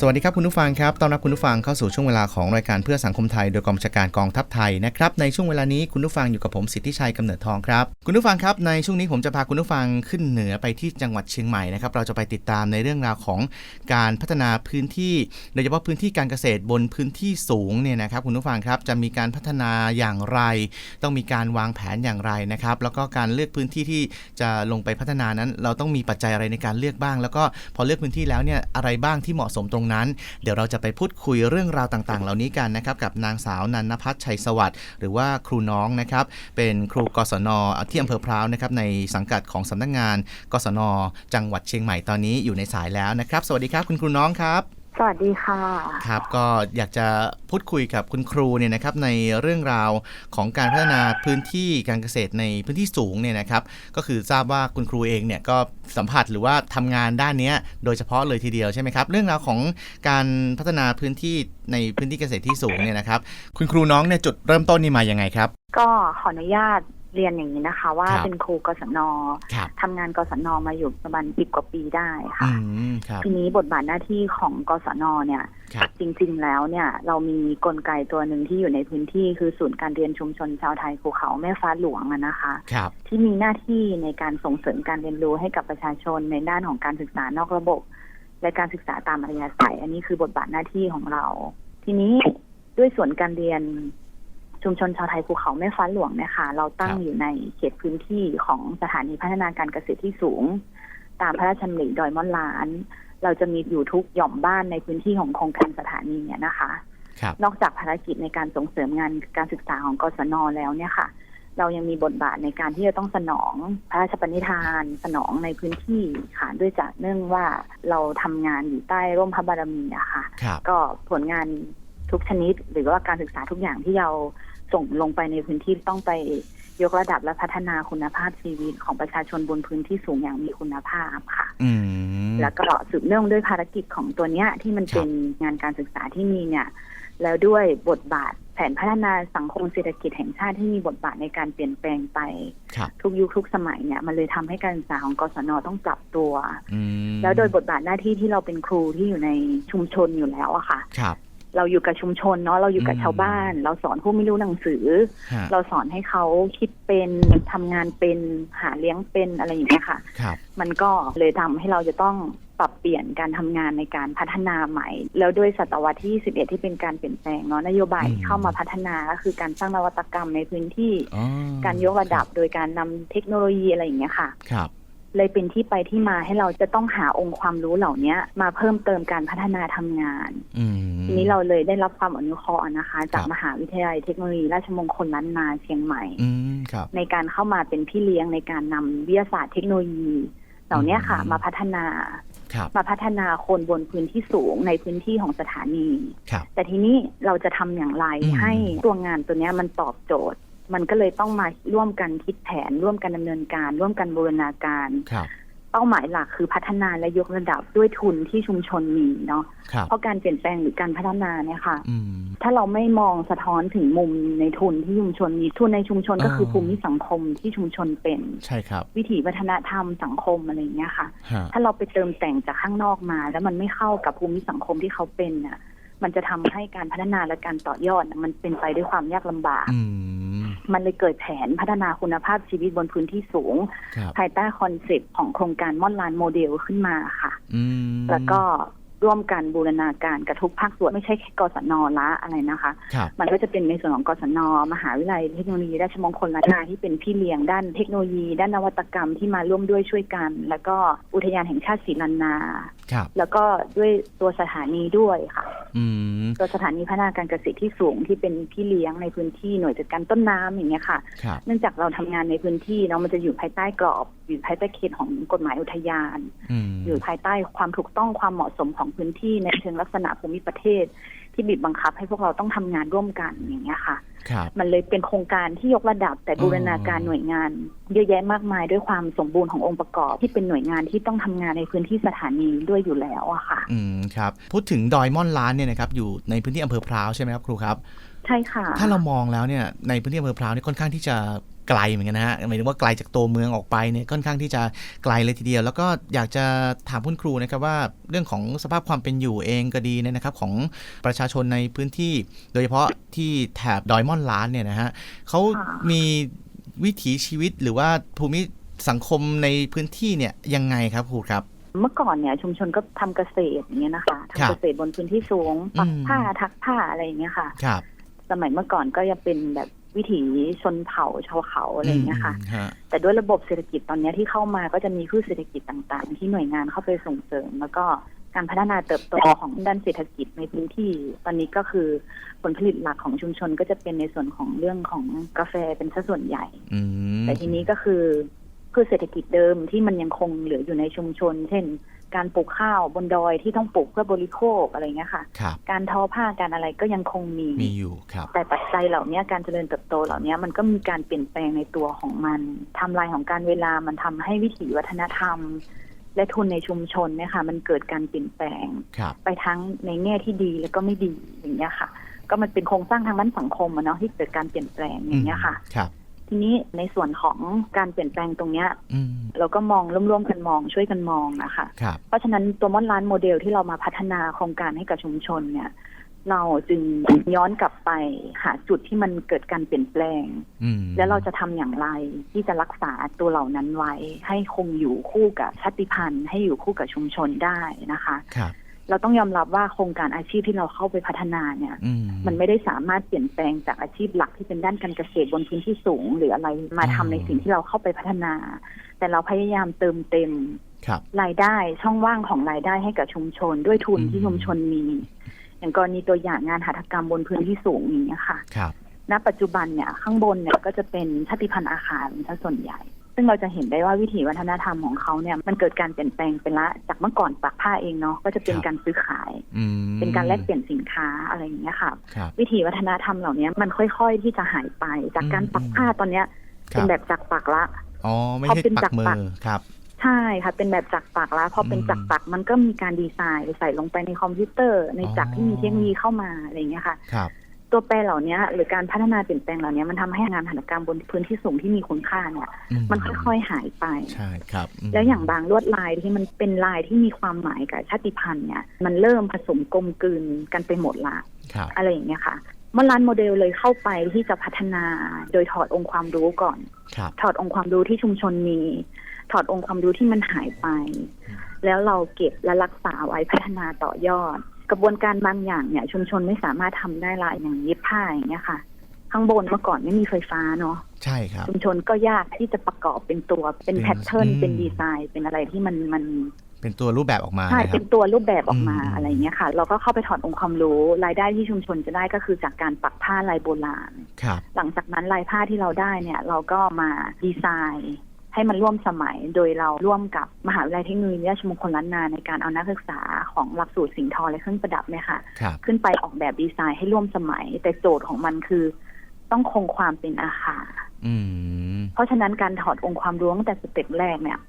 สวัสดีครับคุณผู้ฟังครับ ต้อนรับคุณผู้ฟังเข้าสู่ช่วงเวลาของรายการเพื่อสังคมไทย โดยกองบัญชาการกองทัพไทยนะครับ ในช่วงเวลานี้คุณผู้ฟังอยู่กับผมสิทธิชัยกำเนิดทองครับ คุณผู้ฟังครับ ในช่วงนี้ผมจะพาคุณผู้ฟังขึ้นเหนือไปที่จังหวัดเชียงใหม่นะครับ เราจะไปติดตามในเรื่องราวของการพัฒนาพื้นที่ โดยเฉพาะพื้นที่การเกษตรบนพื้นที่สูงเนี่ยนะครับคุณผู้ฟังครับ จะมีการพัฒนาอย่างไร ต้องมีการวางแผนอย่างไรนะครับ แล้วก็การเลือกพื้นที่ที่จะลงไปพัฒนานั้น เราต้องมีปัจจัยอะไรในการเลือกบ้าง แล้วก็พอเลือกพื้นที่แล้วเนี่ยอะไรบ้างที่เหมาะสมตรงนั้น เดี๋ยวเราจะไปพูดคุยเรื่องราวต่างๆ เหล่านี้กันนะครับกับนางสาวนันนพัฒน์ชัยสวัสดิ์หรือว่าครูน้องนะครับเป็นครูกศนที่อำเภอพร้าวนะครับในสังกัดของสำนักงาน กศน จังหวัดเชียงใหม่ตอนนี้อยู่ในสายแล้วนะครับ สวัสดีครับคุณครูน้องครับ สวัสดีค่ะ ครับก็อยากจะพูดคุยกับคุณครูเนี่ยนะครับในเรื่องราวของการพัฒนาพื้นที่การเกษตรในพื้นที่สูงเนี่ยนะครับ ก็คือทราบว่าคุณครูเองเนี่ยก็สัมผัสหรือว่าทำงานด้านเนี้ยโดยเฉพาะเลยทีเดียวใช่ไหมครับ เรื่องราวของการพัฒนาพื้นที่ในพื้นที่เกษตรที่สูงเนี่ยนะครับ คุณครูน้องเนี่ยจุดเริ่มต้นนี่มายังไงครับ ก็ขออนุญาต เรียนอย่างนี้นะคะ ว่าครับเป็นครูกศนครับ ทำงานกศนมาอยู่ประมาณสิบกว่าปีได้อืค่ะ มครับ ทีนี้บทบาทหน้าที่ของกศนเนี่ย ครับ จริงๆแล้วเนี่ย เรามีกลไกตัวหนึ่งที่อยู่ในพื้นที่คือศูนย์การเรียนชุมชนชาวไทยภูเขาแม่ฟ้าหลวงอะนะคะ ครับ ที่มีหน้าที่ในการส่งเสริมการเรียนรู้ให้กับประชาชนในด้านของการศึกษานอกระบบ และการศึกษาตามอัธยาศัยอันนี้คือบทบาทหน้าที่ของเรา ทีนี้ด้วยส่วนการเรียน ชุมชนชาวไทยภูเขาแม่ฟ้าหลวงเนี่ยค่ะ เราตั้งครับอยู่ในเขตพื้นที่ของสถานีพัฒนาการเกษตรที่สูง ตามพระราชดำริดอยม่อนล้าน เราจะมีอยู่ทุกหย่อมบ้านในพื้นที่ของโครงการสถานีเนี่ยนะคะครับนอกจากภารกิจในการส่งเสริมงานการศึกษาของกศนแล้วเนี่ยค่ะ เรายังมีบทบาทในการที่จะต้องสนองพระราชปณิธานสนองในพื้นที่ค่ะด้วยจากเนื่องว่าเราทำงานอยู่ใต้ร่มพระบารมีอะค่ะครับก็ผลงานทุกชนิดหรือว่าการศึกษาทุกอย่างที่เรา ส่งลงไปในพื้นที่ต้องไปยกระดับและพัฒนาคุณภาพชีวิตของประชาชนบนพื้นที่สูงอย่างมีคุณภาพค่ะอืมแล้วก็สืบเนื่องด้วยภารกิจของตัวเนี้ยที่มันครับเป็นงานการศึกษาที่มีเนี่ย แล้วด้วยบทบาทแผนพัฒนาสังคมเศรษฐกิจแห่งชาติที่มีบทบาทในการเปลี่ยนแปลงไปครับทุกยุคทุกสมัยเนี่ย มันเลยทำให้การศึกษาของกศนต้องปรับตัวอืมแล้วโดยบทบาทหน้าที่ที่เราเป็นครูที่อยู่ในชุมชนอยู่แล้วอะค่ะครับ เราอยู่กับชุมชนเนาะเราอยู่กับอืมชาวบ้าน เราสอนผู้ไม่รู้หนังสือฮะเราสอนให้เขาคิดเป็นทำงานเป็นหาเลี้ยงเป็นอะไรอย่างเงี้ยค่ะครับมันก็เลยทำให้เราจะต้องปรับเปลี่ยนการทำงานในการพัฒนาใหม่ แล้วด้วยศตวรรษที่21ที่เป็นการเปลี่ยนแปลงเนาะนโยบายที่เข้ามาพัฒนาก็คือการสร้างนวัตกรรมในพื้นที่อ๋อการยกระดับโดยการนำเทคโนโลยีอะไรอย่างเงี้ยค่ะครับ เลยเป็นที่ไปที่มาให้เราจะต้องหาองค์ความรู้เหล่านี้มาเพิ่มเติมการพัฒนาทำงานอืมทีนี้เราเลยได้รับความอนุเคราะห์นะคะ จากครับมหาวิทยาลัยเทคโนโลยีราชมงคลล้านนาเชียงใหม่อืมครับในการเข้ามาเป็นพี่เลี้ยงในการนำวิทยาศาสตร์เทคโนโลยี เหล่านี้ค่ะอืมมาพัฒนาครับมาพัฒนาคนบนพื้นที่สูงในพื้นที่ของสถานีครับแต่ทีนี้เราจะทำอย่างไรอืมให้ตัวงานตัวเนี้ยมันตอบโจทย์ มันก็เลยต้องมาร่วมกันคิดแผน ร่วมกันดำเนินการ ร่วมกันบูรณาการครับเป้าหมายหลักคือพัฒนาและยกระดับด้วยทุนที่ชุมชนมีเนาะครับเพราะการเปลี่ยนแปลงหรือการพัฒนาเนี่ยค่ะอืมถ้าเราไม่มองสะท้อนถึงมุมในทุนที่ชุมชนมีทุนในชุมชนก็คือเออภูมิสังคมที่ชุมชนเป็นใช่ครับ วิถีวัฒนธรรมสังคมอะไรอย่างเงี้ยค่ะฮะถ้าเราไปเติมแต่งจากข้างนอกมา แล้วมันไม่เข้ากับภูมิสังคมที่เขาเป็นน่ะ มันจะทำให้การพัฒนาและการต่อยอดน่ะมันเป็นไปด้วยความยากลำบากอืมมันเลยเกิดแผนพัฒนาคุณภาพชีวิตบนพื้นที่สูงครับภายใต้คอนเซปต์ของโครงการม่อนลานโมเดลขึ้นมาค่ะอืมแล้วก็ ร่วมกันบูรณาการกับทุกภาคส่วนไม่ใช่แค่กศนละอะไรนะคะครับมันก็จะเป็นในส่วนของกศนมหาวิทยาลัยเทคโนโลยีราชมงคลล้านนาที่เป็นพี่เลี้ยงด้านเทคโนโลยี ด้านนวัตกรรมที่มาร่วมด้วยช่วยกัน แล้วก็อุทยานแห่งชาติศรีลันนาครับแล้วก็ด้วยตัวสถานีด้วยค่ะอืมตัวสถานีพัฒนาการเกษตรที่สูงที่เป็นพี่เลี้ยงในพื้นที่หน่วยจัดการต้นน้ำอย่างเงี้ยค่ะครับเนื่องจากเราทำงานในพื้นที่เนาะมันจะอยู่ภายใต้กรอบ อยู่ภายใต้เขตของกฎหมายอุทยานอืมอยู่ภายใต้ความถูกต้องความเหมาะสมของพื้นที่ในเชิงลักษณะภูมิประเทศ ที่บีบบังคับให้พวกเราต้องทำงานร่วมกันอย่างเงี้ยค่ะครับมันเลยเป็นโครงการที่ยกระดับแต่อ๋อบูรณาการหน่วยงาน เยอะแยะมากมายด้วยความสมบูรณ์ขององค์ประกอบ ที่เป็นหน่วยงานที่ต้องทำงานในพื้นที่สถานีด้วยอยู่แล้วอะค่ะ อืมครับ พูดถึงดอยม่อนล้านเนี่ยนะครับอยู่ในพื้นที่อำเภอพร้าวใช่ไหมครับครูครับ ใช่ค่ะ ถ้าเรามองแล้วเนี่ยในพื้นที่อำเภอพร้าวนี่ค่อนข้างที่จะไกลเหมือนกันนะฮะหมายถึงว่าไกลจากตัวเมืองออกไปเนี่ยค่อนข้างที่จะไกลเลยทีเดียว แล้วก็อยากจะถามคุณครูนะครับว่าเรื่องของสภาพความเป็นอยู่เองก็ดีเนี่ยนะครับของประชาชนในพื้นที่ โดยเฉพาะที่แถบดอยม่อนล้านเนี่ยนะฮะเขาค่ะมีวิถีชีวิตหรือว่าภูมิสังคมในพื้นที่เนี่ยยังไงครับครูครับเมื่อก่อนเนี่ยชุมชนก็ทำเกษตรอย่างเงี้ยนะคะครัทำบเกษตรบนพื้นที่สูงปักอืมผ้าทักผ้าอะไรอย่างเงี้ยค่ะครับ สมัยเมื่อก่อนก็ยังเป็นแบบวิถีชนเผ่าชาวเขาอะไรอย่างเงี้ยค่ะมฮะแต่ด้วยระบบเศรษฐกิจตอนเนี้ยที่เข้ามาก็จะมีพืชเศรษฐกิจต่างๆ ที่หน่วยงานเข้าไปส่งเสริม แล้วก็การพัฒนาเติบโตของด้านเศรษฐกิจในพื้นที่ ตอนนี้ก็คือผลผลิตหลักของชุมชนก็จะเป็นในส่วนของเรื่องของกาแฟเป็นซะส่วนใหญ่อืมแต่ทีนี้ก็คือพืชเศรษฐกิจเดิมที่มันยังคงเหลืออยู่ในชุมชน เช่น การปลูกข้าวบนดอยที่ต้องปลูกเพื่อบริโภคอะไรเงี้ยค่ะ ครับการทอผ้าการอะไรก็ยังคงมี มีอยู่ครับ แต่ปัจจัยเหล่านี้การเจริญเติบโตเหล่านี้มันก็มีการเปลี่ยนแปลงในตัวของมันไทำลายของการเวลามันทำให้วิถีวัฒนธรรม และทุนในชุมชนเนี่ยค่ะ มันเกิดการเปลี่ยนแปลง ครับไปทั้งในแง่ที่ดีแล้วก็ไม่ดีอย่างเงี้ยค่ะ ก็มันเป็นโครงสร้างทางด้านสังคมอะเนาะที่เกิดการเปลี่ยนแปลงอย่างเงี้ยค่ะ ครับ ทีนี้ในส่วนของการเปลี่ยนแปลงตรงเนี้ยอืมเราก็มองร่วมๆกันมองช่วยกันมองนะคะครับเพราะฉะนั้นตัวมอนร้านโมเดลที่เรามาพัฒนาโครงการให้กับชุมชนเนี่ย เราจึงย้อนกลับไปหาจุดที่มันเกิดการเปลี่ยนแปลงอืมแล้วเราจะทำอย่างไรที่จะรักษาตัวเหล่านั้นไว้ ให้คงอยู่คู่กับชาติพันธุ์ ให้อยู่คู่กับชุมชนได้นะคะครับ เราต้องยอมรับว่าโครงการอาชีพที่เราเข้าไปพัฒนาเนี่ยอืมมันไม่ได้สามารถเปลี่ยนแปลงจากอาชีพหลักที่เป็นด้านการเกษตรบนพื้นที่สูง หรืออะไรมาทำอืมในสิ่งที่เราเข้าไปพัฒนา แต่เราพยายามเติมเต็มครับรายได้ช่องว่างของรายได้ให้กับชุมชน ด้วยทุนอืมที่ชุมชนมี อย่างกรณีตัวอย่างงานหัตถกรรมบนพื้นที่สูงอย่างนี้ยค่ะครับณปัจจุบันเนี่ยข้างบนเนี่ยก็จะเป็นชาติพันธุ์อาคารเป็นส่วนใหญ่ ซึ่งเราจะเห็นได้ว่าวิถีวัฒนธรรมของเขาเนี่ยมันเกิดการเปลี่ยนแปลงไปละจากเมื่อก่อนปักผ้าเองเนาะก็จะเป็นครับการซื้อขายอืมเป็นการแลกเปลี่ยนสินค้าอะไรอย่างเงี้ยค่ะครับวิถีวัฒนธรรมเหล่านี้มันค่อย ๆที่จะหายไป จากการปักผ้าตอนเนี้ยคเป็รันบแบบจักปักละอ๋อไม่พอใช่เป็นปัจักกรมืปัอกครับใช่ค่ะ เป็นแบบจักปักละพอเป็นอืมจักปักมันก็มีการดีไซน์ใส่ลงไปในคอมพิวเตอร์ ในจักรที่มีเทคโนโลยีเข้ามาอะไรอย่างเงี้ยค่ะครับ ตัวแปรเหล่านี้หรือการพัฒนาเปลี่ยนแปลงเหล่านี้มันทำให้งานหัตถกรรมบนพื้นที่สูงที่มีคุณค่าเนี่ย มันค่อยๆหายไปใช่ครับมแล้วอย่างบางลวดลายที่มันเป็นลายที่มีความหมายกับชาติพันธุ์เนี่ย มันเริ่มผสมกลมกลืนกันไปหมดละครับอะไรอย่างเงี้ยค่ะเมื่อร้านโมเดลเลยเข้าไปที่จะพัฒนาโดยถอดองค์ความรู้ก่อนครับถอดองค์ความรู้ที่ชุมชนมี ถอดองค์ความรู้ที่มันหายไป แล้วเราเก็บและรักษาไว้พัฒนาต่อยอด กระบวนการบางอย่างเนี่ย ชุมชนไม่สามารถทำได้ละอย่างเย็บผ้าอย่างเงี้ยค่ะ ข้างบนเมื่อก่อนไม่มีไฟฟ้าเนาะใช่ครับ ชุมชนก็ยากที่จะประกอบเป็นตัวเป็นเป็นแพทเทิร์นอืมเป็นดีไซน์เป็นอะไรที่มันมันเป็นตัวรูปแบบออกมาใช่นะคเป็รับนตัวรูปแบบออกมาอืมอะไรอย่างเงี้ยค่ะ เราก็เข้าไปถอดองค์ความรู้ รายได้ที่ชุมชนจะได้ก็คือจากการปักผ้าลายโบราณครับหลังจากนั้นลายผ้าที่เราได้เนี่ย เราก็มาดีไซน์ ให้มันร่วมสมัยโดยเราร่วมกับมหาวิทยาลัยเทคโนโลยีราชมงคลล้านนาในการเอานักศึกษาของหลักสูตรสิ่งทอและเครื่องประดับเนี่ยค่ะครับขึ้นไปออกแบบดีไซน์ให้ร่วมสมัย แต่โจทย์ของมันคือ ต้องคงความเป็นอาคารอืมเพราะฉะนั้นการถอดองค์ความรู้ตั้งแต่สเต็ปแรกเนี่ย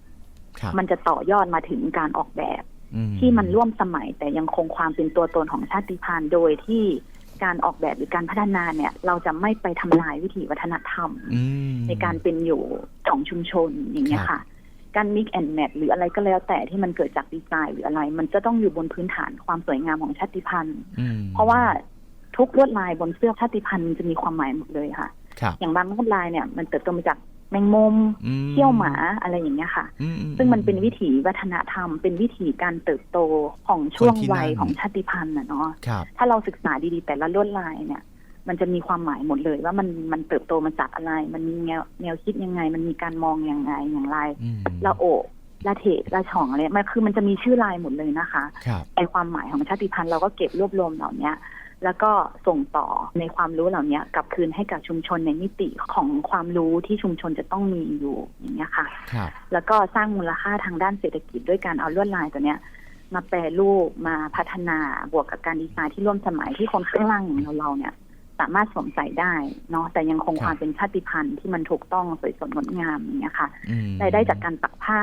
ครับมันจะต่อยอดมาถึงการออกแบบอืที่มันร่วมสมัยแต่ยังคงความเป็นตัวตนของชาติพันธุ์โดยที่ การออกแบบหรือการพัฒนาเนี่ย เราจะไม่ไปทำลายวิถีวัฒนธรรมอืมในการเป็นอยู่ของชุมชนอย่างเงี้ยค่ะ การ mix and match หรืออะไรก็แล้วแต่ที่มันเกิดจากดีไซน์หรืออะไร มันจะต้องอยู่บนพื้นฐานความสวยงามของชาติพันธุ์อืมเพราะว่าทุกลวดลายบนเสื้อชาติพันธุ์จะมีความหมายหมดเลยค่ะครับอย่างบางลวดลายเนี่ยมันเติบโตมาจาก แมงมุมอืเขี้ยวหมาอะไรอย่างเงี้ยค่ะอือืซึ่งมันเป็นวิถีวัฒนธรรม เป็นวิถีการเติบโตของช่วงคนที่วัยนั่นของชาติพันธุ์นะเนาะครับถ้าเราศึกษาดีๆ แต่ละลวดลายเนี่ย มันจะมีความหมายหมดเลย ว่ามันมันเติบโตมาจากอะไร มันมีแนวแนวคิดยังไง มันมีการมองยังไงอย่างไรอืมละโอบละเทะละช่องอะไรมันคือมันจะมีชื่อลายหมดเลยนะคะครับในความหมายของชาติพันธุ์เราก็เก็บรวบรวมเหล่าเนี้ย แล้วก็ส่งต่อในความรู้เหล่านี้กลับคืนให้กับชุมชนในมิติของความรู้ที่ชุมชนจะต้องมีอยู่อย่างเงี้ยค่ะครับแล้วก็สร้างมูลค่าทางด้านเศรษฐกิจด้วยการเอาลวดลายตัวเนี้ยมาแปรรูปมาพัฒนาบวกกับการดีไซน์ที่ร่วมสมัยที่คนข้างล่างอย่างเราเราเนี่ย สามารถสวมใส่ได้เนาะแต่ยังคงครับความเป็นชาติพันธุ์ที่มันถูกต้องสวยสดงดงามอย่างเงี้ยค่ะอืมรายได้จากการปักผ้า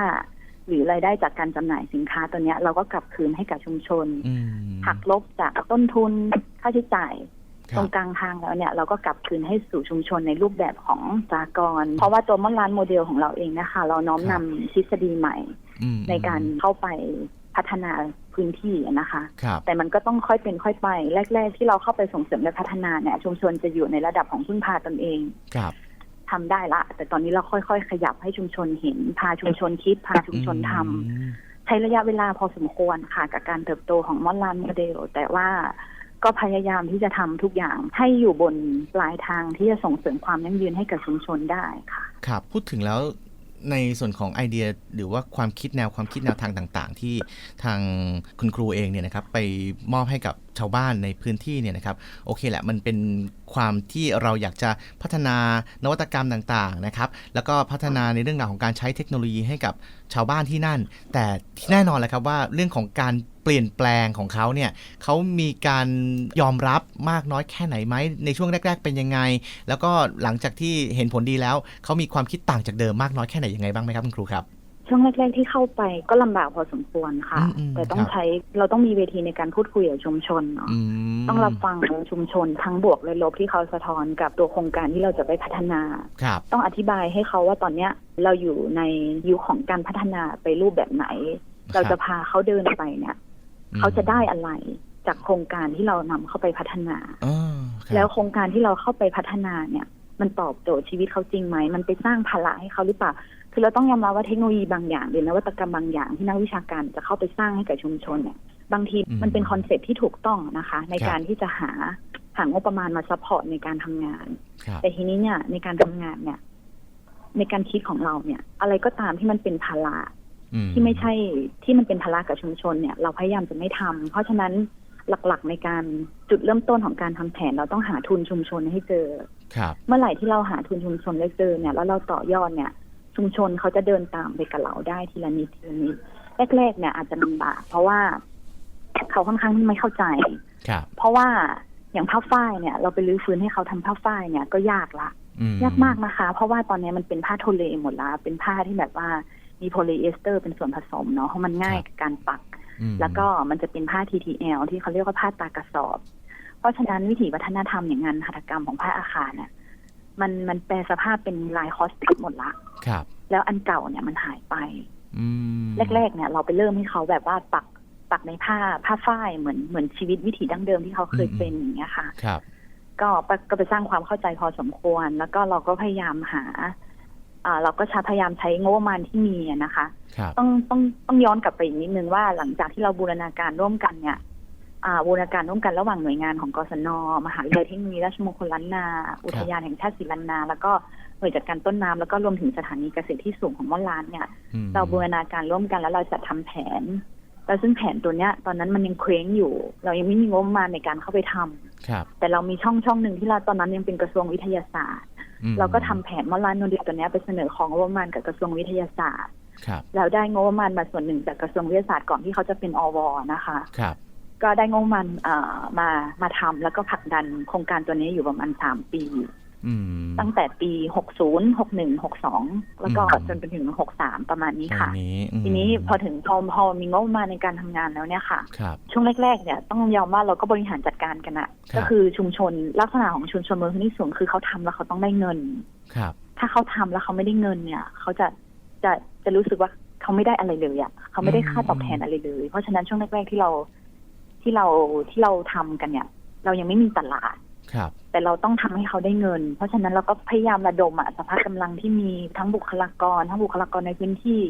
หรือรายได้จากการจำหน่ายสินค้าตัวเนี้ย เราก็กลับคืนให้กับชุมชนอืมหักลบจากต้นทุนค่าใช้จ่ายครับตรงกลางทางแล้วเนี่ยเราก็กลับคืนให้สู่ชุมชนในรูปแบบของสากลเพราะว่าตัวมอนร้านโมเดลของเราเองนะคะ เราน้อมนำทฤษฎีใหม่อืมในการเข้าไปพัฒนาพื้นที่นะคะครับแต่มันก็ต้องค่อยเป็นค่อยไป แรก ๆ ที่เราเข้าไปส่งเสริมและพัฒนาเนี่ยชุมชนจะอยู่ในระดับของพึ่งพาตนเองครับ ทำได้ละ แต่ตอนนี้เราค่อยๆ ขยับให้ชุมชนเห็น พาชุมชนคิด พาชุมชนทำอืมใช้ระยะเวลาพอสมควรค่ะกับการเติบโตของมอนลานโมเดล แต่ว่าก็พยายามที่จะทำทุกอย่างให้อยู่บนปลายทางที่จะส่งเสริมความยั่งยืนให้กับชุมชนได้ค่ะ ครับ พูดถึงแล้ว ในส่วนของไอเดียหรือว่าความคิดแนวความคิดแนวทางต่าง ๆ ที่ทางคุณครูเองเนี่ยนะครับไปมอบให้กับชาวบ้านในพื้นที่เนี่ยนะครับโอเคแหละมันเป็นความที่เราอยากจะพัฒนานวัตกรรมต่างๆนะครับแล้วก็พัฒนาในเรื่องราวของการใช้เทคโนโลยีให้กับชาวบ้านที่นั่น แต่ที่แน่นอนแหละครับว่าเรื่องของการ เปลี่ยนแปลงของเขาเนี่ยเขามีการยอมรับมากน้อยแค่ไหนไหมในช่วงแรก ๆ เป็นยังไง แล้วก็หลังจากที่เห็นผลดีแล้วเขามีความคิดต่างจากเดิมมากน้อยแค่ไหนยังไงบ้างไหมครับคุณครูครับช่วงแรกๆที่เข้าไปก็ลำบากพอสมควรค่ะอืมอืมแต่ต้อคงรับใช้เราต้องมีเวทีในการพูดคุยกับชุมชนเนาะอืมต้องรับฟังชุมชนทั้งบวกและลบที่เขาสะท้อนกับตัวโครงการที่เราจะไปพัฒนาครับต้องอธิบายให้เขาว่าตอนเนี้ยเราอยู่ในยุคของการพัฒนาไปรูปแบบไหน เราจะพาเขาเดินไปเนี่ยอืม เขาจะได้อะไรจากโครงการที่เรานำเข้าไปพัฒนาอ๋อครับแล้วโครงการที่เราเข้าไปพัฒนาเนี่ย มันตอบโจทย์ชีวิตเขาจริงไหม มันไปสร้างภาระให้เขาหรือเปล่า คือเราต้องยอมรับว่าเทคโนโลยีบางอย่างหรือนวัตกรรมบางอย่างที่นักวิชาการจะเข้าไปสร้างให้กับชุมชนเนี่ย บางทีมันเป็นคอนเซ็ปต์ที่ถูกต้องนะคะ ในการที่จะหาหางบประมาณมาซัพพอร์ตในการทำงานครับแต่ทีนี้เนี่ยในการทำงานเนี่ย ในการคิดของเราเนี่ย อะไรก็ตามที่มันเป็นภาระอื ที่ไม่ใช่ที่มันเป็นภาระกับชุมชนเนี่ย เราพยายามจะไม่ทำเพราะฉะนั้นหลักๆในการจุดเริ่มต้นของการทำแผนเราต้องหาทุนชุมชนให้เจอครับเมื่อไหร่ที่เราหาทุนชุมชนได้เจอเนี่ย แล้วเราต่อยอดเนี่ย ชุมชนเขาจะเดินตามไปกับเราได้ทีละนิดทีละนิดแรกๆเนี่ยอาจจะลำบากเพราะว่าเขาค่อนข้างที่ไม่เข้าใจครับเพราะว่าอย่างผ้าฝ้ายเนี่ย เราไปรื้อฟื้นให้เขาทำผ้าฝ้ายเนี่ยก็ยากละอืยากมากนะคะ เพราะว่าตอนนี้มันเป็นผ้าโทเลหมดละเป็นผ้าที่แบบว่า มีโพลีเอสเตอร์เป็นส่วนผสมเนาะเพราะมันง่ายกับการปักอืมแล้วก็มันจะเป็นผ้า TTL ที่เขาเรียกว่าผ้าตากระสอบ เพราะฉะนั้นวิถีวัฒนธรรมอย่างงานหัตถกรรมของผ้าอาคารเนี่ยมันมันแปลสภาพเป็นลายคอสติกหมดละครับ แล้วอันเก่าเนี่ยมันหายไปอืมแรกๆเนี่ย เราไปเริ่มให้เขาแบบว่าปักปักในผ้าผ้าฝ้ายเหมือนเหมือนชีวิตวิถีดั้งเดิมที่เขาเคยเป็นอย่างเงี้ยค่ะ ครับ ก็ไปก็ไปสร้างความเข้าใจพอสมควร แล้วก็เราก็พยายามหาอ่า เราก็ใช้พยายามใช้งบประมาณที่มีอะนะคะครับต้องต้องต้องย้อนกลับไปอีกนิดนึงว่าหลังจากที่เราบูรณาการร่วมกันเนี่ยอ่าบูรณาการร่วมกันระหว่างหน่วยงานของกศน มหาวิทยาลัยเทคโนโลยีราชมงคลล้านนา อุทยานแห่งชาติศรีลันนา แล้วก็หน่วยจัดการต้นน้ำแล้วก็รวมถึงสถานีเกษตรที่สูงของม่อนลานเนี่ยอืมเราบูรณาการร่วมกันแล้วเราจะทำแผนแล้วซึ่งแผนตัวเนี้ย ตอนนั้นมันยังเคว้งอยู่ เรายังไม่มีงบประมาณในการเข้าไปทำครับแต่เรามีช่องช่องหนึ่งที่เราตอนนั้นยังเป็นกระทรวงวิทยาศาสตร์อืม เราก็ทำแผนมอลลานโนเดียตัวเนี้ยไปเสนอของงบประมาณกับกระทรวงวิทยาศาสตร์ครับแล้วได้งบประมาณมาส่วนหนึ่งจากกระทรวงวิทยาศาสตร์ก่อนที่เขาจะเป็นอวนะคะครับก็ได้งบประมาณเอ่อมามาทำแล้วก็ผลักดันโครงการตัวนี้อยู่ประมาณสามปีอืม ตั้งแต่ปี 60 61 62 แล้วก็อืมจนไปถึง 63 ประมาณนี้ตรงค่ะนี้อืมทีนี้พอถึงพอพอมีงบประมาณในการทำงานแล้วเนี่ยค่ะครับช่วงแรกๆเนี่ยต้องยอมว่าเราก็บริหารจัดการกันอะครับก็คือชุมชนลักษณะของชุมชนเมืองพื้นที่สูงคือเขาทำแล้วเขาต้องได้เงินครับ ถ้าเขาทำแล้วเขาไม่ได้เงินเนี่ย เขาจะจะจะรู้สึกว่าเขาไม่ได้อะไรเลยอะเขาไม่ได้ค่าตอบแทนอะไรเลย เพราะฉะนั้นช่วงแรกๆที่เราที่เราที่เราทำกันเนี่ย เรายังไม่มีตลาด ครับ แต่เราต้องทำให้เขาได้เงิน เพราะฉะนั้นเราก็พยายามระดมอะสภาพกำลังที่มีทั้งบุคลากร ทั้งบุคลากรในพื้นที่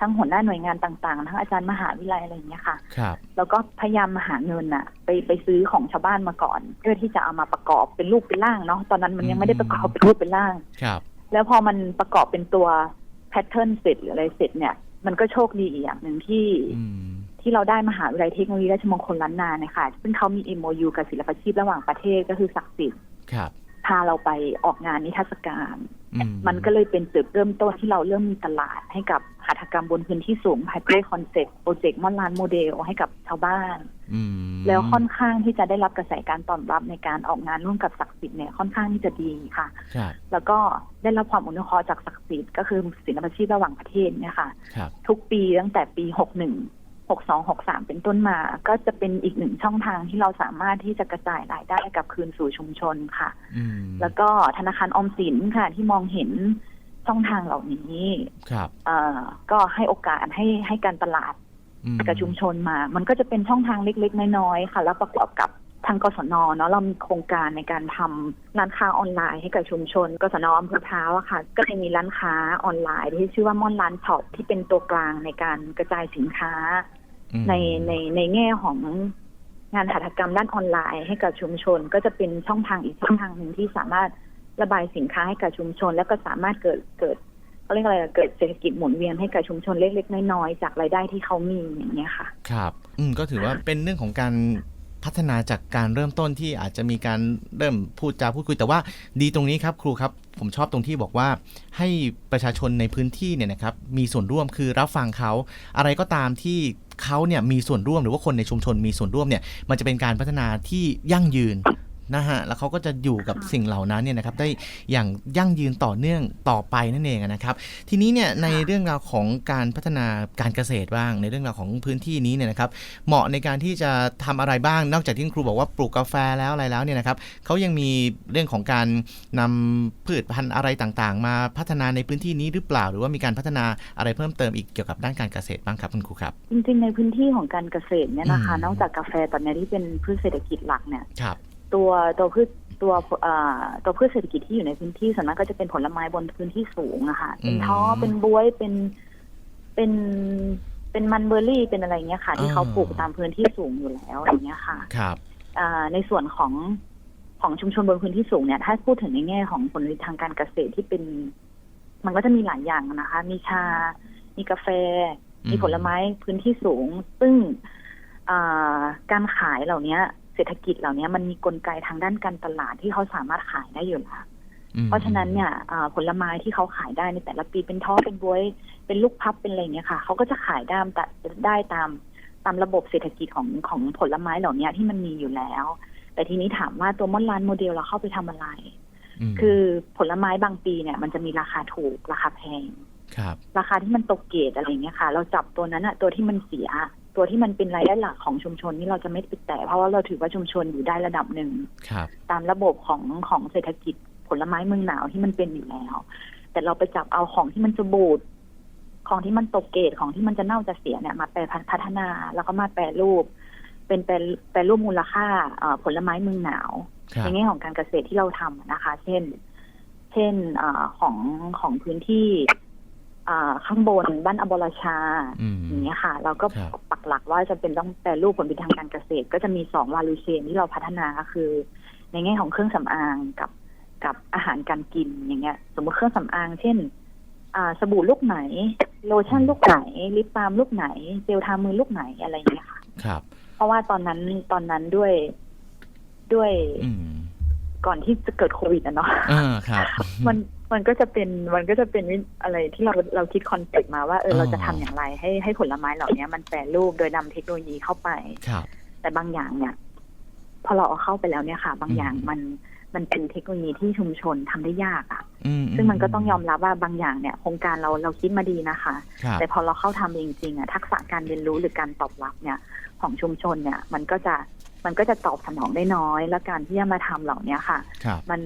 ทั้งหัวหน้าหน่วยงานต่างๆ ทั้งอาจารย์มหาวิทยาลัยอะไรอย่างเงี้ยค่ะครับแล้วก็พยายามมาหาเงินอะไปไปซื้อของชาวบ้านมาก่อน เพื่อที่จะเอามาประกอบเป็นรูปเป็นร่างเนาะตอนนั้นมันยังไม่ได้ประกอบเป็นรูปเป็นร่างครับ แล้วพอมันประกอบเป็นตัวแพทเทิร์นเสร็จหรืออะไรเสร็จเนี่ย มันก็โชคดีอีกอย่างหนึ่งที่อืม ที่เราได้มหาวิทยาลัยเทคโนโลยีราชมงคลล้านนาเนี่ยค่ะ ซึ่งเขามี MOU กับศิลปาชีพระหว่างประเทศก็คือศักดิ์สิทธิ์ครับพาเราไปออกงานนิทรรศการอืมันก็เลยเป็นจุดเริ่มต้นที่เราเริ่มมีตลาดให้กับหัตถกรรมบนพื้นที่สูงภายใต้คอนเซ็ปต์โปรเจกต์มอนลานโมเดลให้กับชาวบ้านอืมแล้วค่อนข้างที่จะได้รับกระแสการตอบรับในการออกงานร่วมกับศักดิ์สิทธิ์เนี่ยค่อนข้างที่จะดีค่ะครับแล้วก็ได้รับความอนุเคราะห์จากศักดิ์สิทธิ์ก็คือศิลปาชีพระหว่างประเทศเนี่ยค่ะครับทุกปีตั้งแต่ปี61 62 63 เป็นต้นมา ก็จะเป็นอีกหนึ่งช่องทางที่เราสามารถที่จะกระจายรายได้กลับคืนสู่ชุมชนค่ะอืมแล้วก็ธนาคารออมสินค่ะ ที่มองเห็นช่องทางเหล่านี้ครับเอ่อก็ให้โอกาสให้ให้การตลาดอืมกับชุมชนมา มันก็จะเป็นช่องทางเล็กๆ น้อยๆค่ะ แล้วประกอบกับทางกศนเนาะเรามีโครงการในการทำร้านค้าออนไลน์ให้กับชุมชนกศนอำเภอพร้าวอะค่ะ ก็จะมีร้านค้าออนไลน์ที่ชื่อว่าม่อนร้านช็อปที่เป็นตัวกลางในการกระจายสินค้าอืม ในในในแง่ของงานหัตถกรรมด้านออนไลน์ให้กับชุมชน ก็จะเป็นช่องทางอีกช่องทางหนึ่งที่สามารถระบายสินค้าให้กับชุมชน แล้วก็สามารถเกิดเกิดเขาเรียกอะไรอะเกิดเศรษฐกิจหมุนเวียนให้กับชุมชนเล็กๆน้อยๆจากรายได้ที่เขามีอย่างเงี้ยค่ะ ครับ อืมก็ถือว่าเป็นเรื่องของการ พัฒนาจากการเริ่มต้นที่อาจจะมีการเริ่มพูดจาพูดคุยแต่ว่าดีตรงนี้ครับครูครับผมชอบตรงที่บอกว่าให้ประชาชนในพื้นที่เนี่ยนะครับมีส่วนร่วมคือรับฟังเขาอะไรก็ตามที่เขาเนี่ยมีส่วนร่วมหรือว่าคนในชุมชนมีส่วนร่วมเนี่ยมันจะเป็นการพัฒนาที่ยั่งยืน นะฮะแล้วเขาก็จะอยู่กับสิ่งเหล่านั้นเนี่ยนะครับได้อย่างยั่งยืนต่อเนื่องต่อไปนั่นเองนะครับ ทีนี้เนี่ยในเรื่องราวของการพัฒนาการเกษตรบ้าง ในเรื่องราวของพื้นที่นี้เนี่ยนะครับ เหมาะในการที่จะทำอะไรบ้าง นอกจากที่คุณครูบอกว่าปลูกกาแฟแล้วอะไรแล้วเนี่ยนะครับเขายังมีเรื่องของการนำพืชพันธุ์อะไรต่างๆ มาพัฒนาในพื้นที่นี้หรือเปล่า หรือว่ามีการพัฒนาอะไรเพิ่มเติมอีกเกี่ยวกับด้านการเกษตรบ้างครับคุณครูครับ จริงๆในพื้นที่ของการเกษตรเนี่ยนะคะอืมนอกจากกาแฟตอนนี้ที่เป็นพืชเศรษฐกิจหลักเนี่ยครับ ตัวตัวพืชตัวเอ่อตัวพืชเศรษฐกิจที่อยู่ในพื้นที่ส่วนมากก็จะเป็นผลไม้บนพื้นที่สูงอะค่ะเป็นท้อเป็นบวยเป็นเป็นเป็นมันเบอร์รี่เป็นอะไรเงี้ยค่ะ ที่เขาปลูกตามพื้นที่สูงอยู่แล้วอย่างเงี้ยค่ะ ครับอ่าในส่วนของของชุมชนบนพื้นที่สูงเนี่ยถ้าพูดถึงในแง่ของผลผลิตทางการเกษตรที่เป็น มันก็จะมีหลายอย่างนะคะ มีชา มีกาแฟอืมมีผลไม้พื้นที่สูง ซึ่งอ่าการขายเหล่านี้เศรษฐกิจเหล่านี้มันมีกลไกทางด้านการตลาดที่เขาสามารถขายได้อยู่แล้วอืมเพราะฉะนั้นเนี่ยอ่าผลไม้ที่เขาขายได้ในแต่ละปีเป็นท้อเป็นบวย เป็นลูกพับเป็นอะไรอย่างเงี้ยค่ะเขาก็จะขายได้ตามได้ตามตามระบบเศรษฐกิจของของผลไม้เหล่านี้ที่มันมีอยู่แล้ว แต่ทีนี้ถามว่าตัวมอนลานโมเดลเราเข้าไปทำอะไรมคือผลไม้บางปีเนี่ย มันจะมีราคาถูกราคาแพงครับ ราคาที่มันตกเกรดอะไรอย่างเงี้ยค่ะ เราจับตัวนั้นอะตัวที่มันเสีย ตัวที่มันเป็นรายได้หลักของชุมชนนี่เราจะไม่ไปแตะเพราะว่าเราถือว่าชุมชนอยู่ได้ระดับหนึ่งครับตามระบบของของเศรษฐกิจผลไม้เมืองหนาวที่มันเป็นอยู่แล้ว แต่เราไปจับเอาของที่มันจะบูดของที่มันตกเกรดของที่มันจะเน่าจะเสียเนี่ยมาแปรพัฒนาแล้วก็มาแปรรูป เป็นแปรแปรรูปมูลค่าเอ่อผลไม้เมืองหนาวครับในแง่ของการเกษตรที่เราทำนะคะ เช่น เช่นอาของของพื้นที่อ่า ข้างบนบ้านอบรชาอืมอย่างเงี้ยค่ะ เราก็ครับปักหลักว่าจะเป็นต้องแปรรูปผลผลิตทางการเกษตร ก็จะมีสองวาลูเชนที่เราพัฒนาก็คือ ในแง่ของเครื่องสำอางกับกับอาหารการกินอย่างเงี้ย สมมติเครื่องสำอาง เช่นอ่าสบู่ลูกไหน โลชั่นลูกไหน ลิปบาล์มลูกไหน เจลทามือลูกไหนอะไรอย่างเงี้ยค่ะ ครับ เพราะว่าตอนนั้นตอนนั้นด้วยด้วยอืมก่อนที่จะเกิดโควิดอะเนาะอ่าครับมัน มันก็จะเป็นมันก็จะเป็นวิอะไรที่เราเราคิดคอนเซ็ปต์มาว่าเอออ๋อเราจะทำอย่างไรให้ให้ผลไม้เหล่านี้มันแปรรูปโดยนำเทคโนโลยีเข้าไปครับแต่บางอย่างเนี่ย พอเราเอาเข้าไปแล้วเนี่ยค่ะ บางอย่างมันมันเป็นเทคโนโลยีที่ชุมชนทำได้ยากอะอืมซึ่งมันก็ต้องยอมรับว่าบางอย่างเนี่ยโครงการเราเราคิดมาดีนะคะครับแต่พอเราเข้าทำเองจริงๆอะทักษะการเรียนรู้หรือการตอบรับเนี่ย ของชุมชนเนี่ย มันก็จะ มันก็จะตอบสนองได้น้อย และการที่จะมาทำเหล่านี้ค่ะครับมัน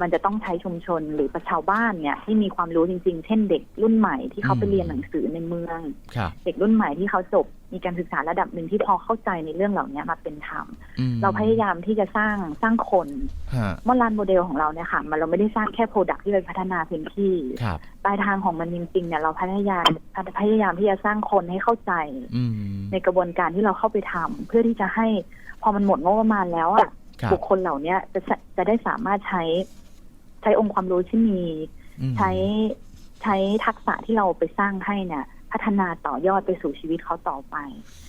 มันจะต้องใช้ชุมชนหรือประชาวบ้านเนี่ยที่มีความรู้จริง ๆ เช่นเด็กรุ่นใหม่ที่เขาไปอืมเรียนหนังสือในเมืองครับเด็กรุ่นใหม่ที่เขาจบมีการศึกษาระดับหนึ่งที่พอเข้าใจในเรื่องเหล่านี้มาเป็นธรรมอืมเราพยายามที่จะสร้างสร้างคนฮะมอลานโมเดลของเราเนี่ยค่ะ มันเราไม่ได้สร้างแค่โปรดักที่ไปพัฒนาพื้นที่ครับปลายทางของมันจริงๆเนี่ยเราพยายามพยายามที่จะสร้างคนให้เข้าใจอืมในกระบวนการที่เราเข้าไปทำเพื่อที่จะให้ พอมันหมดงบประมาณแล้วอะครับ บุคคลเหล่าเนี้ยจะจะได้สามารถใช้ ใช้องค์ความรู้ที่มี อืม ใช้ใช้ทักษะที่เราไปสร้างให้เนี่ย พัฒนาต่อยอดไปสู่ชีวิตเขาต่อไป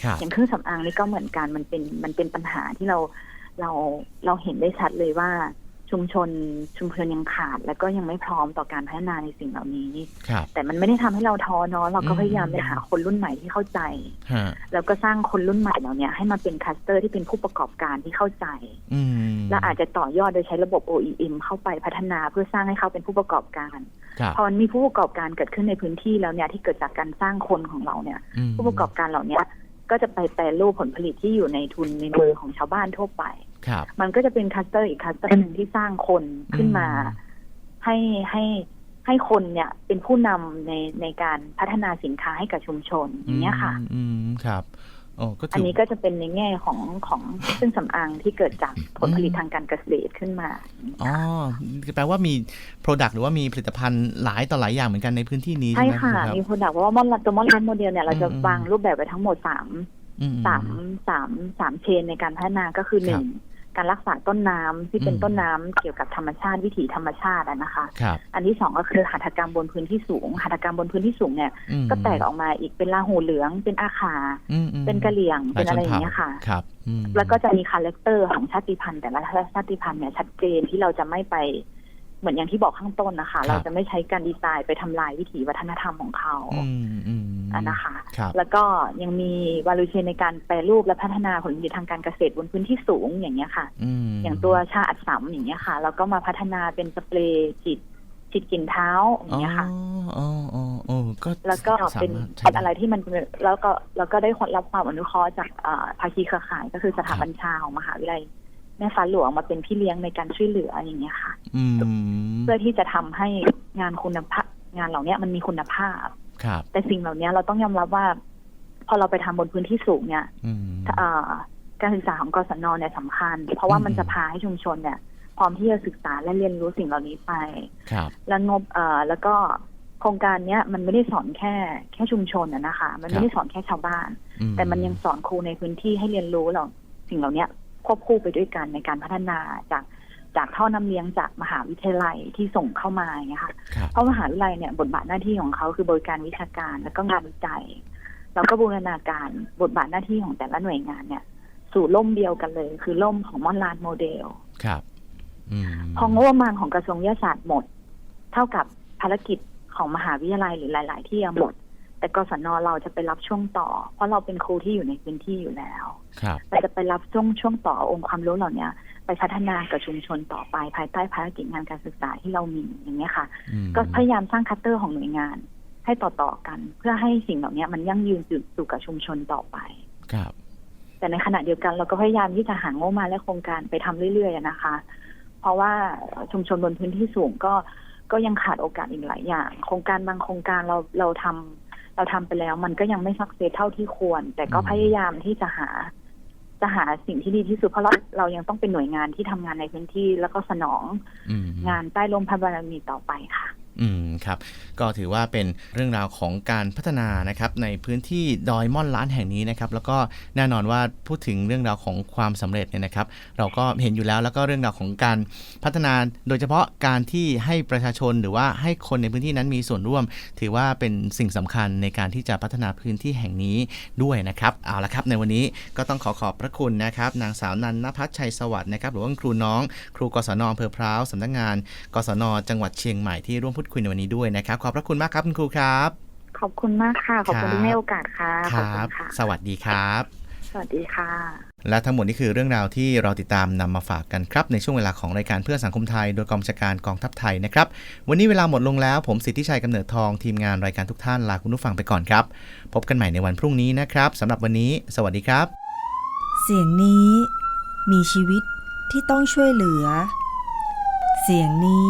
ครับ อย่างเครื่องสำอางนี่ก็เหมือนกันมันเป็นมันเป็นปัญหาที่เราเราเราเห็นได้ชัดเลยว่า ชุมชนชุมชนยังขาด แล้วก็ยังไม่พร้อมต่อการพัฒนาในสิ่งเหล่านี้ ครับ แต่มันไม่ได้ทำให้เราท้อเนาะเราก็อืมพยายามไปหาคนรุ่นใหม่ที่เข้าใจฮะแล้วก็สร้างคนรุ่นใหม่เหล่าเนี้ยให้มาเป็นคัสเตอร์ที่เป็นผู้ประกอบการที่เข้าใจอืมและอาจจะต่อยอดโดยใช้ระบบ OEM เข้าไปพัฒนาเพื่อสร้างให้เขาเป็นผู้ประกอบการครับพอมันมีผู้ประกอบการเกิดขึ้นในพื้นที่แล้วเนี่ยที่เกิดจากการสร้างคนของเราเนี่ยอืมผู้ประกอบการเหล่าเนี้ยก็จะไปแปรรูปผลผลิตที่อยู่ในทุนในมือของชาวบ้านทั่วไปครับ มันก็จะเป็นคลัสเตอร์อีกคลัสเตอร์หนึ่งที่สร้างคนขึ้นมา ให้ให้ให้คนเนี่ยเป็นผู้นำในในการพัฒนาสินค้าให้กับชุมชนอย่างเงี้ยค่ะ อืมอืมครับโอ้ก็อันถือนี้ก็จะเป็นในแง่ของของเครื่องสำอางที่เกิดจากผลผลิตทางการเกษตรขึ้นมา อ๋อ แปลว่ามี Product หรือว่ามีผลิตภัณฑ์หลายต่อหลายอย่างเหมือนกันในพื้นที่นี้ใช่ใช่ไหมค่ะรับมีโปรดักต์เพราะว่ามอนตัวมอนลันโมเดลเนี่ยเราจะอืมวางรูปแบบไว้ทั้งหมดสามอืมสามสามสามเชนในการพัฒนาก็คือหนึ่ง การรักษาต้นน้ำที่เป็นอืมต้นน้ำเกี่ยวกับธรรมชาติวิถีธรรมชาติอะนะคะครับอันที่สองก็คือหัตถกรรมบนพื้นที่สูง หัตถกรรมบนพื้นที่สูงเนี่ยอืมก็แตกออกมาอีกเป็นลาหูเหลือง เป็นอาขาอืมอืมเป็นกะเหรี่ยงหลเป็นอะไรอชย่างเงี้ยค่ะครับอืมแล้วก็จะมีคาแรคเตอร์ของชาติพันธุ์แต่ละชาติพันธุ์เนี่ยชัดเจนที่เราจะไม่ไป เหมือนอย่างที่บอกข้างต้นนะคะ เราจะไม่ใช้การดีไซน์ไปทำลายวิถีวัฒนธรรมของเขาอืมอืมอะนะคะครับแล้วก็ยังมีวาลูเชนในการแปรรูปและพัฒนาผลผลิตทางการเกษตรบนพื้นที่สูงอย่างเงี้ยค่ะอืมอย่างตัวชาอัดสำอย่างเงี้ยค่ะ แล้วก็มาพัฒนาเป็นสเปรย์ฉีดฉีดกลิ่นเท้าอย่างเงี้ยค่ะอ๋ออ๋ออ๋อก็แล้วก็เป็นสามารถใช้ด้อะไรที่มันเป็นแล้วก็แล้วก็ได้รับความอนุเคราะห์จากเอ่อภาคีเครือข่ายก็คือสถาบัญชาของมหาวิทยาลัย แม่ฟ้าหลวงมาเป็นพี่เลี้ยงในการช่วยเหลืออย่างเงี้ยค่ะอืมเพื่อที่จะทำให้งานคุณภาพงานเหล่านี้มันมีคุณภาพครับแต่สิ่งเหล่านี้เราต้องยอมรับว่า พอเราไปทำบนพื้นที่สูงเนี่ยอืมเอ่อการศึกษาของกศนเนี่ยสำคัญ เพราะว่ามันอืมจะพาให้ชุมชนเนี่ย พร้อมที่จะศึกษาและเรียนรู้สิ่งเหล่านี้ไปครับแล้วงบเอ่อแล้วก็โครงการเนี้ยมันไม่ได้สอนแค่แค่ชุมชนนะนะคะ มันไม่ได้สอนแค่ชาวบ้านอืแต่มันยังสอนครูในพื้นที่ให้เรียนรู้เราสิ่งเหล่านี้ ควบคู่ไปด้วยกันในการพัฒนาจากจากท่อน้ำเลี้ยงจากมหาวิทยาลัยที่ส่งเข้ามาอย่างเงี้ยค่ะครับเพราะมหาวิทยาลัยเนี่ยบทบาทหน้าที่ของเขาคือบริการวิชาการแล้วก็งานวิจัย แล้วก็บูรณาการบทบาทหน้าที่ของแต่ละหน่วยงานเนี่ย สู่ล่มเดียวกันเลย คือล่มของมอนลานโมเดลครับอืมพองบประมาณของกระทรวงวิทยาศาสตร์หมด เท่ากับภารกิจของมหาวิทยาลัยหรือหลาย ๆ ที่ยังหมด แต่กศนเราจะไปรับช่วงต่อ เพราะเราเป็นครูที่อยู่ในพื้นที่อยู่แล้วครับเราจะไปรับช่วงช่วงต่อองค์ความรู้เหล่านี้ไปพัฒนากับชุมชนต่อไปภายใต้ภารกิจงานการศึกษาที่เรามีอย่างนี้ยค่ะอืมก็พยายามสร้างคัตเตอร์ของหน่วยงาน ให้ต่อๆกัน เพื่อให้สิ่งเหล่านี้มันยั่งยืนสู่สู่กับชุมชนต่อไปครับ แต่ในขณะเดียวกันเราก็พยายามที่จะหางบมาและโครงการไปทำเรื่อยๆอะนะคะ เพราะว่าชุมชนบนพื้นที่สูงก็ก็ยังขาดโอกาสอีกหลายอย่าง โครงการบางโครงการเราเราทำ เราทำไปแล้วมันก็ยังไม่สักเซสเท่าที่ควร แต่ก็อืมพยายามที่จะหา จะหาสิ่งที่ดีที่สุดเพราะเราเรายังต้องเป็นหน่วยงานที่ทำงานในพื้นที่แล้วก็สนองอืมงานใต้ลมพระบารมีต่อไปค่ะ อืมครับ ก็ถือว่าเป็นเรื่องราวของการพัฒนานะครับในพื้นที่ดอยม่อนล้านแห่งนี้นะครับ แล้วก็แน่นอนว่าพูดถึงเรื่องราวของความสำเร็จเนี่ยนะครับ เราก็เห็นอยู่แล้วแล้วก็เรื่องราวของการพัฒนาโดยเฉพาะการที่ให้ประชาชนหรือว่าให้คนในพื้นที่นั้นมีส่วนร่วม ถือว่าเป็นสิ่งสำคัญในการที่จะพัฒนาพื้นที่แห่งนี้ด้วยนะครับเอาละครับในวันนี้ก็ต้องขอขอบพระคุณนะครับ นางสาวนันนพัชชัยสวัสดิ์นะครับหรือว่าครูน้อง ครูกศนอำเภอพร้าวสำนักงาน กศนจังหวัดเชียงใหม่ที่ร่วมพูดคุยในวันนี้ด้วยนะครับ ขอบพระคุณมากครับคุณครูครับ ขอบคุณมากค่ะ ขอบคุณครับที่ให้โอกาสค่ะคขอบรัคุณค่ะ สวัสดีครับ สวัสดีค่ะ และทั้งหมดนี้คือเรื่องราวที่เราติดตามนำมาฝากกันครับ ในช่วงเวลาของรายการเพื่อสังคมไทย โดยกองบัญชาการกองทัพไทยนะครับ วันนี้เวลาหมดลงแล้ว ผมสิทธิชัยกำเนิดทองทีมงานรายการทุกท่านลาคุณผู้ฟังไปก่อนครับ พบกันใหม่ในวันพรุ่งนี้นะครับสำหรับวันนี้ สวัสดีครับ เสียงนี้มีชีวิตที่ต้องช่วยเหลือ เสียงนี้